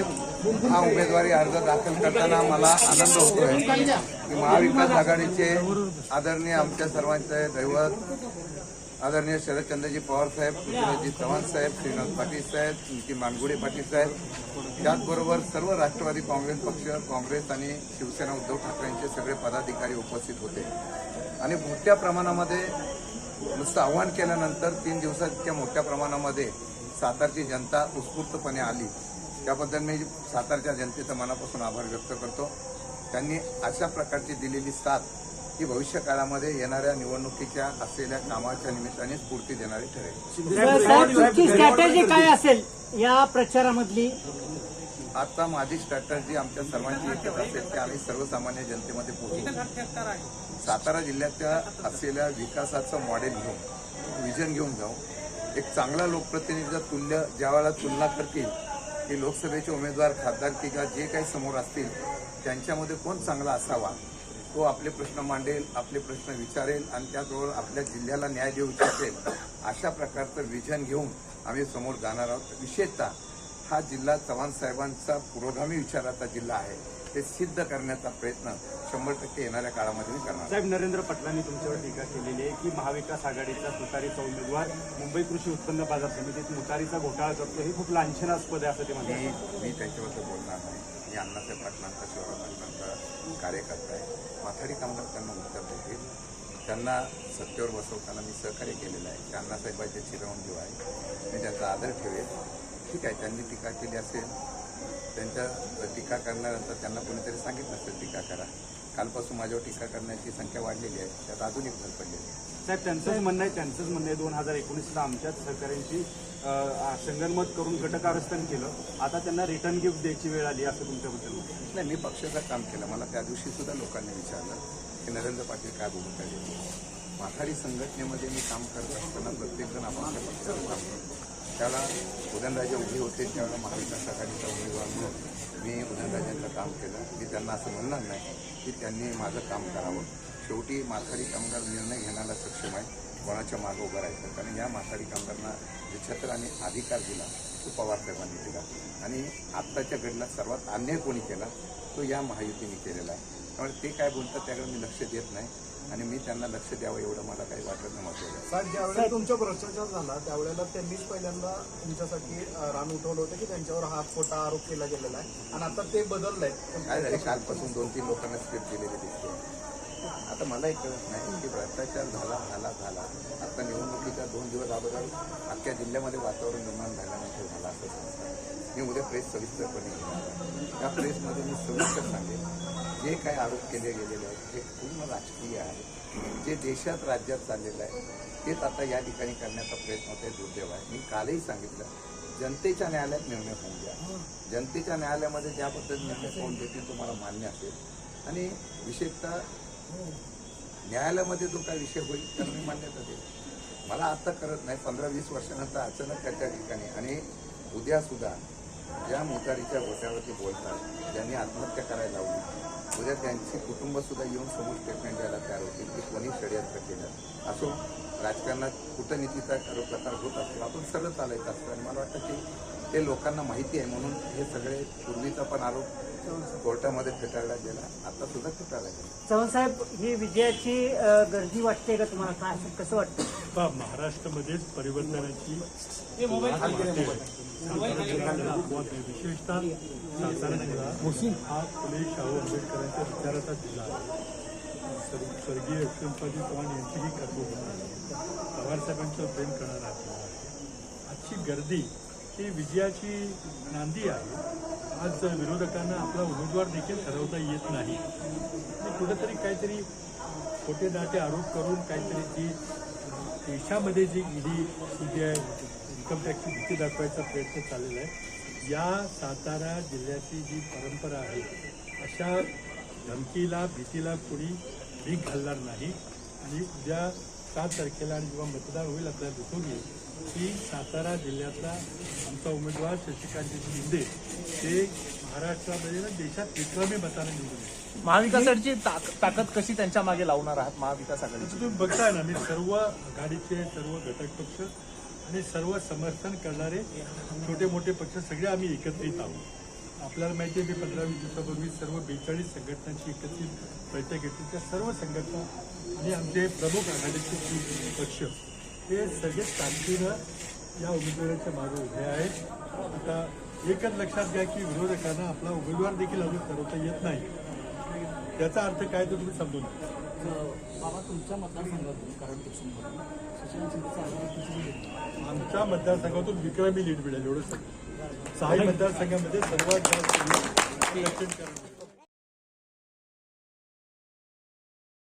हा उमेदवारी अर्ज दाखल करताना मला आनंद होतोय की महाविकास आघाडीचे आदरणीय आमच्या सर्वांचे दैवत आदरणीय शरदचंद्रजी पवार साहेब पृथ्वीराजजी चव्हाण साहेब श्रीनाथ पाटील साहेब नितीन मानगुडे पाटील साहेब त्याचबरोबर सर्व राष्ट्रवादी काँग्रेस पक्ष काँग्रेस आणि शिवसेना उद्धव ठाकरेंचे सगळे पदाधिकारी उपस्थित होते. आणि मोठ्या प्रमाणामध्ये नुसतं आव्हान केल्यानंतर तीन दिवसात इतक्या मोठ्या प्रमाणामध्ये सातारची जनता उत्स्फूर्तपणे आली. त्याबद्दल मी सातारच्या जनतेचा मनापासून आभार व्यक्त करतो. त्यांनी अशा प्रकारची दिलेली साथ ही भविष्य काळामध्ये येणाऱ्या निवडणुकीच्या असलेल्या कामाच्या निमित्ताने स्फूर्ती देणारी ठरेल. स्ट्रॅटेजी काय असेल या प्रचारामधली? आता माझी स्ट्रॅटर्जी आमच्या सर्वांची एकच असेल की आम्ही सर्वसामान्य जनतेमध्ये पोहोचू. सातारा जिल्ह्याच्या असलेल्या विकासाचं मॉडेल घेऊन विजन घेऊन जाऊ. एक चांगला लोकप्रतिनिधीचा तुल्य ज्यावेळेला तुलना करतील हे लोकसभेचे उमेदवार खासदार किंवा जे काही समोर असतील त्यांच्यामध्ये कोण चांगला असावा? तो आपले प्रश्न मांडेल आपले प्रश्न विचारेल आणि त्याचबरोबर आपल्या जिल्ह्याला न्याय देऊ शकेल अशा प्रकारचं विजन घेऊन आम्ही समोर जाणार आहोत. विशेषतः हा जिल्हा चव्हाण साहेबांचा पुरोगामी विचाराचा जिल्हा आहे. ते सिद्ध करण्याचा प्रयत्न शंभर टक्के येणाऱ्या काळामध्ये मी करणार. साहेब नरेंद्र पटलांनी तुमच्यावर टीका केलेली आहे की महाविकास आघाडीचा तुतारीचा उमेदवार मुंबई कृषी उत्पन्न बाजार समितीत मुतारीचा घोटाळा करतो हे खूप लांछनास्पद आहे असं ते म्हणतात. मी त्यांच्याबद्दल बोलणार नाही. मी अण्णासाहेब पाटलांचा शिवराज पाटलांचा कार्यकर्ता आहे. माथाडी कामगार त्यांना उत्तर देतील. त्यांना सत्तेवर बसवताना मी सहकार्य केलेलं आहे. ते अण्णासाहेबांचे चिरवणजीव आहे. मी त्यांचा आदर ठेवेल. ठीक आहे त्यांनी टीका केली असेल. त्यांच्या टीका करण्यानंतर त्यांना कोणीतरी सांगितलं असेल टीका करा. कालपासून माझ्यावर टीका करण्याची संख्या वाढलेली आहे. त्यात अजून एक भर पडलेली आहे. साहेब त्यांचंच म्हणणं आहे त्यांचंच म्हणणं आहे. दोन हजार एकोणीसला आमच्याच सहकाऱ्यांची अं, संगनमत करून गटकारस्थान केलं. आता त्यांना रिटर्न गिफ्ट द्यायची वेळ आली असं तुमच्याबद्दल. नाही मी पक्षाचं काम केलं. मला त्या दिवशी सुद्धा लोकांनी विचारलं की नरेंद्र पाटील काय भूमिका घेतली? माथाडी संघटनेमध्ये मी काम करत असताना प्रत्येकजण आपापल्या पक्षाचं काम करतो. त्याला उदयनराजे उभे होते त्यावेळेला महाविकास आघाडीचा उमेदवार म्हणून मी उदयनराजांचं काम केलं. मी त्यांना असं म्हणणार नाही की त्यांनी माझं काम करावं. शेवटी माथाडी कामगार निर्णय घेण्याला सक्षम आहे. कोणाच्या मागं उभं राहायचं? कारण या माथाडी कामगारांना जे छत्राने अधिकार दिला तो पवार साहेबांनी दिला. आणि आत्ताच्या घडीला सर्वात अन्याय कोणी केला? तो या महायुतीने केलेला आहे. त्यामुळे ते काय बोलतात त्याकडे मी लक्ष देत नाही. आणि मी त्यांना लक्ष द्यावं एवढं मला काही वाटत नाही महत्वाचं साहेब ज्यावेळेला तुमचा भ्रष्टाचार झाला त्यावेळेला त्यांनीच पहिल्यांदा तुमच्यासाठी रान उठवलं होतं की त्यांच्यावर हा खोटा आरोप केला गेलेला आहे आणि आता ते बदललंय. काय झाले? कालपासून दोन तीन लोकांना स्क्रिप्ट दिलेली दिसते. आता मलाही कळत नाही की भ्रष्टाचार झाला झाला झाला. आता निवडणुकीच्या दोन दिवस अगोदर अख्ख्या जिल्ह्यामध्ये वातावरण निर्माण झाल्यानंतर झाला असं मी उद्या प्रेस सविस्तरपणे घेणार आहे. त्या प्रेसमध्ये मी सविस्तर सांगेन. जे काही आरोप केले गेलेले आहेत हे पूर्ण राजकीय आहे जे देशात राज्यात चाललेलं आहे तेच आता या ठिकाणी करण्याचा प्रयत्न होता दुर्दैव आहे. मी कालही सांगितलं जनतेच्या न्यायालयात निर्णय होऊन द्या. जनतेच्या न्यायालयामध्ये ज्या पद्धतीने निर्णय होऊन देतील तुम्हाला मान्य असेल. आणि विशेषतः न्यायालयामध्ये जो काही विषय होईल त्याला मी मान्यता देईल मला आता करत नाही पंधरा वीस वर्षानंतर अचानक त्या ठिकाणी आणि उद्या सुद्धा ज्या मोटारीच्या गोट्यावरती बोलतात ज्यांनी आत्महत्या करायला लावली उद्या त्यांची कुटुंब सुद्धा येऊन समोर स्टेटमेंट द्यायला तयार होतील की कोणी षडयंत्र केलं. असो राजकारणात कूटनीतीचा प्रकार होत असतो आपण सरळ चालायचं असतं. आणि मला वाटतं की ते लोकांना माहिती आहे म्हणून हे सगळे पूर्वीचा पण आरोप कोर्टामध्ये फेटाळला गेला आता सुद्धा फेटाळला गेला. चव्हाण साहेब ही विजयाची गर्दी वाटते का तुम्हाला? काय असं कसं वाटतं? महाराष्ट्रामध्येच परिवर्तनाची विशेषतः सातारा जिल्हा हा फुले शाहू आंबेडकरांच्या विचाराचा जिल्हा आहे. स्वर्गीय यशवंतरावजी चव्हाण यांचीही कर्मभूमी पवारसाहेबांचं प्रेम करणारा जिल्हा आजची गर्दी ही विजयाची नांदी आहे. आज विरोधकांना आपला उमेदवार देखील ठरवता येत नाही. कुठंतरी काहीतरी खोटे दाटे आरोप करून काहीतरी जी देशामध्ये जी ईडी आहे इन्कम टॅक्सची भीती दाखवायचा प्रयत्न चाललेला आहे. या सातारा जिल्ह्याची जी परंपरा आहे अशा धमकीला भीतीला कोणी भीक घालणार नाही. आणि उद्या सात तारखेला आणि जेव्हा मतदान होईल आपल्याला दिसून येईल की सातारा जिल्ह्यातला आमचा उमेदवार शशिकांत शिंदे ते महाराष्ट्रामध्ये ना देशात विक्रमी मताने निवडून येईल. महाविकासाची ताक- ताकद कशी त्यांच्या मागे लावणार आहात महाविकास आघाडीची? आता तुम्ही बघताय ना मी सर्व आघाडीचे सर्व घटक पक्ष आणि सर्व समर्थन करणारे छोटे मोठे पक्ष सगळे आम्ही एकत्रित आहोत. आपल्याला माहिती आहे मी पंधरा वीस दिवसापूर्वी सर्व बेचाळीस संघटनांची एकत्रित बैठक घेतली. त्या सर्व संघटना आणि आमचे प्रमुख आघाडीचे तीन पक्ष हे सगळे ताकदीनं या उमेदवाराच्या मागे उभे आहेत. आता एकच लक्षात घ्या की विरोधकांना आपला उमेदवार देखील अजून ठरवता येत नाही. त्याचा अर्थ काय तो तुम्ही समजून घ्या. बाबा तुमच्या मतदारसंघातून कारण आमच्या मतदारसंघातून विक्रमी लीड मिळेल एवढं सहाही मतदारसंघामध्ये सर्वात जास्त